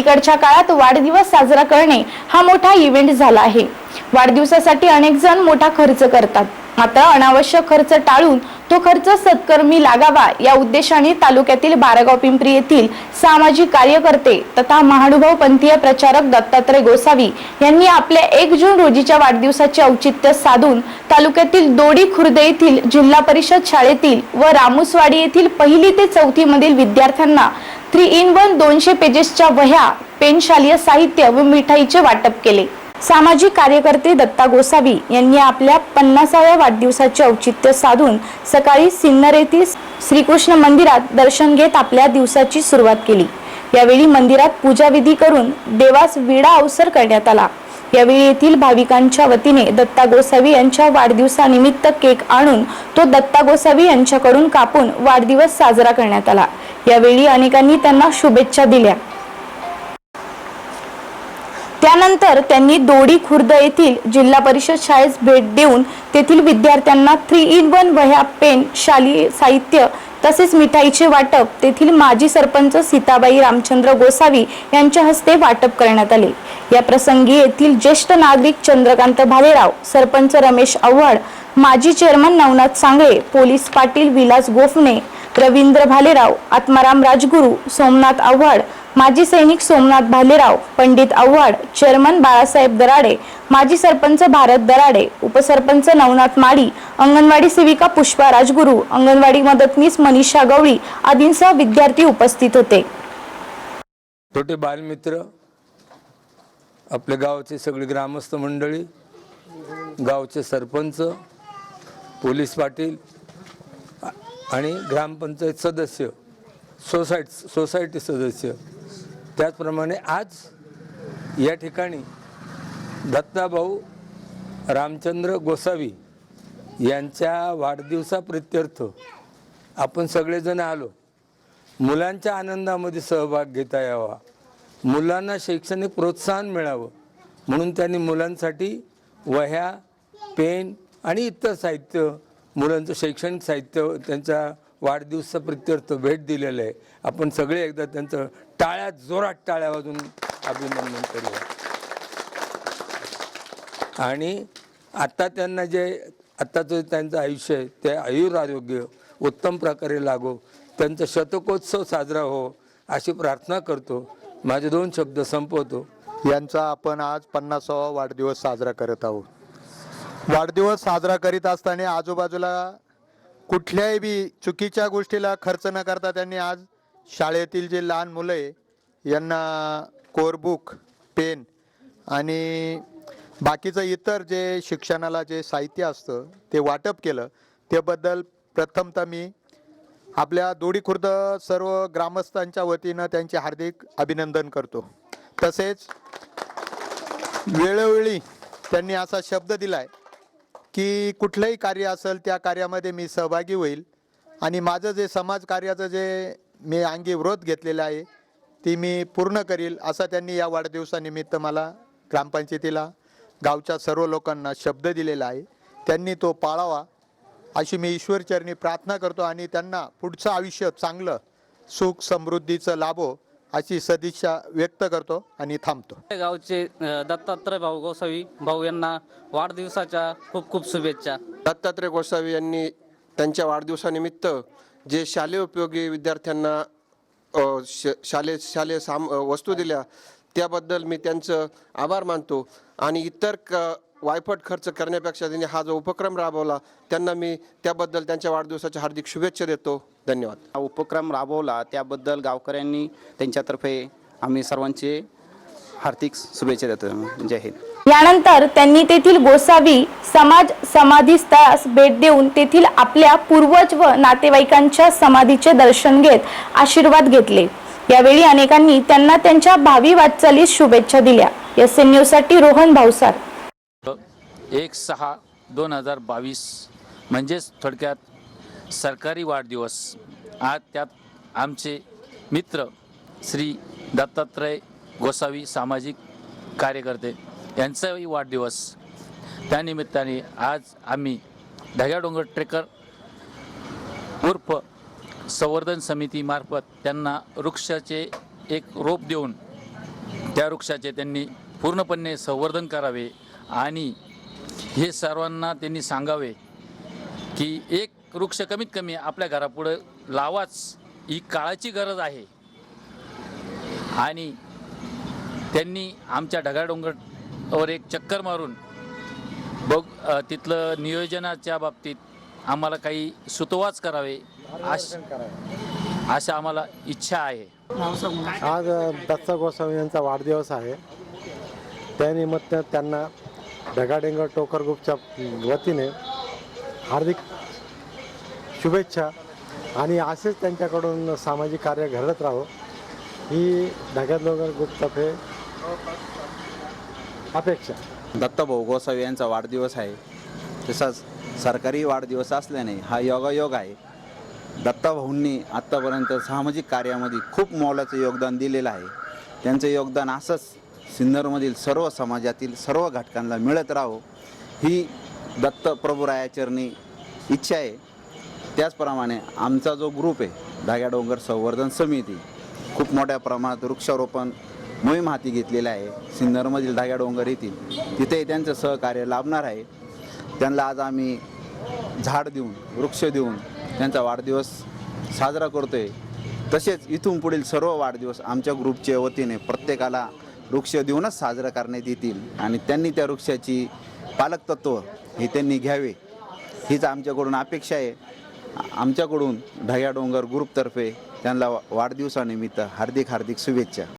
अलीकडच्या काळात वाढदिवस साजरा करणे हा मोठा इव्हेंट झाला आहे. वाढदिवसासाठी अनेक जण मोठा खर्च करतात. मात्र अनावश्यक खर्च टाळून तो खर्च सत्कर्मी लागावा या उद्देशाने तालुक्यातील बारागाव पिंपरी येथील सामाजिक कार्यकर्ते तथा महानुभाव पंथीय प्रचारक दत्तात्रय गोसावी यांनी आपल्या एक जून रोजीच्या वाढदिवसाचे औचित्य साधून तालुक्यातील दोडी खुर्द येथील जिल्हा परिषद शाळेतील व रामुसवाडी येथील पहिली ते चौथी मधील विद्यार्थ्यांना थ्री इन वन दोनशे पेजेसच्या वह्या पेनशालीय साहित्य व मिठाईचे वाटप केले. सामाजिक कार्यकर्ते दत्ता गोसावी यांनी आपल्या पन्नासाव्या वाढदिवसाचे औचित्य साधून सकाळी सिन्नर येथील श्रीकृष्ण मंदिरात दर्शन घेत आपल्या दिवसाची सुरुवात केली. यावेळी मंदिरात पूजाविधी करून देवास विडा अवसर करण्यात आला. यावेळी येथील भाविकांच्या वतीने दत्ता गोसावी यांच्या वाढदिवसानिमित्त केक आणून तो दत्ता गोसावी यांच्याकडून कापून वाढदिवस साजरा करण्यात आला. यावेळी अनेकांनी त्यांना शुभेच्छा दिल्या. त्यानंतर त्यांनी दोडी खुर्द येथील जिल्हा परिषद शाळेस भेट देऊन तेथील विद्यार्थ्यांना थ्री इन वन वह्या पेन शालेय साहित्य तसेच मिठाईचे वाटप तेथील माजी सरपंच सीताबाई रामचंद्र गोसावी यांच्या हस्ते वाटप करण्यात आले. या प्रसंगी येथील ज्येष्ठ नागरिक चंद्रकांत भालेराव सरपंच रमेश आव्हाड माजी चेअरमन नवनाथ सांगळे पोलीस पाटील विलास गोफणे रवींद्र भालेराव आत्माराम राजगुरू सोमनाथ आव्हाड माजी सैनिक सोमनाथ भालेराव पंडित आव्हाड चेअरमन बाळासाहेब दराडे माजी सरपंच भारत दराडे उपसरपंच नवनाथ माळी अंगणवाडी सेविका पुष्पा राजगुरू अंगणवाडी मदतनीस मनीषा गवळी आदींसह विद्यार्थी उपस्थित होते. छोटे बालमित्र आपल्या गावचे सगळे ग्रामस्थ मंडळी गावचे सरपंच पोलीस पाटील आणि ग्रामपंचायत सदस्य सोसायट सोसायटी सदस्य. त्याचप्रमाणे आज या ठिकाणी दत्ताभाऊ रामचंद्र गोसावी यांच्या वाढदिवसाप्रित्यर्थ आपण सगळेजण आलो. मुलांच्या आनंदामध्ये सहभाग घेता यावा. मुलांना शैक्षणिक प्रोत्साहन मिळावं. म्हणून त्यांनी मुलांसाठी वह्या पेन आणि इतर साहित्य मुलांचं शैक्षणिक साहित्य त्यांच्या वाढदिवसाप्रित्यर्थ भेट दिलेलं आहे. आपण सगळे एकदा त्यांचं टाळ्यात जोरात टाळ्या वाजून अभिनंदन करूया. आणि आता त्यांना जे आत्ताचं त्यांचं आयुष्य आहे ते आयुर आरोग्य उत्तम प्रकारे लागो त्यांचा शतकोत्सव साजरा हो अशी प्रार्थना करतो. माझे दोन शब्द संपवतो. यांचा आपण आज पन्नासावा वाढदिवस साजरा करत आहोत. वाढदिवस साजरा करीत असताना आजूबाजूला कुठल्याही बी चुकीच्या गोष्टीला खर्च न करता त्यांनी आज शाळेतील जे लहान मुलं आहे यांना कोरबुक पेन आणि बाकीचं इतर जे शिक्षणाला जे साहित्य असतं ते वाटप केलं. त्याबद्दल प्रथमतः मी आपल्या दोडी खुर्द सर्व ग्रामस्थांच्या वतीनं त्यांचे हार्दिक अभिनंदन करतो. तसेच वेळोवेळी त्यांनी असा शब्द दिलाय की कुठलंही कार्य असेल त्या कार्यामध्ये मी सहभागी होईल. आणि माझं जे समाज कार्याचं जे मी अंगी व्रत घेतलेलं आहे ती मी पूर्ण करील असा त्यांनी या वाढदिवसानिमित्त मला ग्रामपंचायतीला गावच्या सर्व लोकांना शब्द दिलेला आहे. त्यांनी तो पाळावा अशी मी ईश्वरचरणी प्रार्थना करतो आणि त्यांना पुढचं आयुष्य चांगलं सुख समृद्धीचं लाभो अशी सदिच्छा व्यक्त करतो आणि थांबतो. गावचे दत्तात्रय भाऊ गोसावी भाऊ यांना वाढदिवसाच्या खूप खूप शुभेच्छा. दत्तात्रय गोसावी यांनी त्यांच्या वाढदिवसानिमित्त जे शालेय उपयोगी विद्यार्थ्यांना शालेय शालेय साम वस्तू दिल्या त्याबद्दल मी त्यांचं आभार मानतो. आणि इतर क वायफट खर्च करण्यापेक्षा त्यांनी हा जो उपक्रम राबवला त्यांना मी त्याबद्दल त्यांच्या वाढदिवसाच्या हार्दिक शुभेच्छा देतो. धन्यवाद. हा उपक्रम राबवला त्याबद्दल गावकऱ्यांनी त्यांच्यातर्फे आम्ही सर्वांचे हार्दिक शुभेच्छा देतो. जय हिंद. यानंतर त्यांनी तेथील गोसावी समाज समाधी स्थळास भेट देऊन तेथील आपल्या पूर्वज व नातेवाईकांच्या समाधीचे दर्शन घेत आशीर्वाद घेतले. यावेळी अनेकांनी त्यांना त्यांच्या भावी वाटचालीस शुभेच्छा दिल्या. एस एन न्यूजसाठी रोहन भावसार एक सहा दोन हजार बावीस म्हणजेच थोडक्यात सरकारी वाढदिवस. आज त्यात आमचे मित्र श्री दत्तात्रय गोसावी सामाजिक कार्यकर्ते यांचाही वाढदिवस. त्यानिमित्ताने आज आम्ही ढग्याडोंगर ट्रेकर उर्फ संवर्धन समितीमार्फत त्यांना वृक्षाचे एक रोप देऊन त्या वृक्षाचे त्यांनी पूर्णपणे संवर्धन करावे आणि हे सर्वांना त्यांनी सांगावे की एक वृक्ष कमीत कमी आपल्या घरापुढं लावाच ही काळाची गरज आहे. आणि त्यांनी आमच्या ढगाडोंगरवर एक चक्कर मारून बघ तिथलं नियोजनाच्या बाबतीत आम्हाला काही सुतवाच करावे. अश अशा आम्हाला इच्छा आहे. आज दत्त गोस्वामी यांचा वाढदिवस आहे. त्यानिमित्त त्यांना ढगाडेंगर टोकर ग्रुपच्या वतीने हार्दिक शुभेच्छा आणि असेच त्यांच्याकडून सामाजिक कार्य घडत राहो. ही ढगाडोंगर ग्रुपतर्फे अपेक्षा. दत्तभाऊ गोसावी यांचा वाढदिवस आहे. तसाच सरकारी वाढदिवस असल्याने हा योगायोग आहे. दत्ताभाऊंनी आत्तापर्यंत सामाजिक कार्यामध्ये खूप मोलाचं योगदान दिलेलं आहे. त्यांचं योगदान असंच सिन्नरमधील सर्व समाजातील सर्व घटकांना मिळत राहो ही दत्त प्रभुरायाचरणी इच्छा आहे. त्याचप्रमाणे आमचा जो ग्रुप आहे धाग्या डोंगर संवर्धन समिती खूप मोठ्या प्रमाणात वृक्षारोपण मोहीम हाती घेतलेला आहे. सिन्नरमधील धाग्या डोंगर येथील तिथे त्यांचं सहकार्य लाभणार आहे. त्यांना आज आम्ही झाड देऊन वृक्ष देऊन त्यांचा वाढदिवस साजरा करतो आहे तसेच इथून पुढील सर्व वाढदिवस आमच्या ग्रुपच्या वतीने प्रत्येकाला वृक्ष देऊनच साजरा करण्यात येतील आणि त्यांनी त्या वृक्षाची पालकतत्व हे त्यांनी घ्यावे. हीच आमच्याकडून अपेक्षा आहे. आमच्याकडून ढग्या डोंगर ग्रुपतर्फे त्यांना वा- वाढदिवसानिमित्त हार्दिक हार्दिक शुभेच्छा.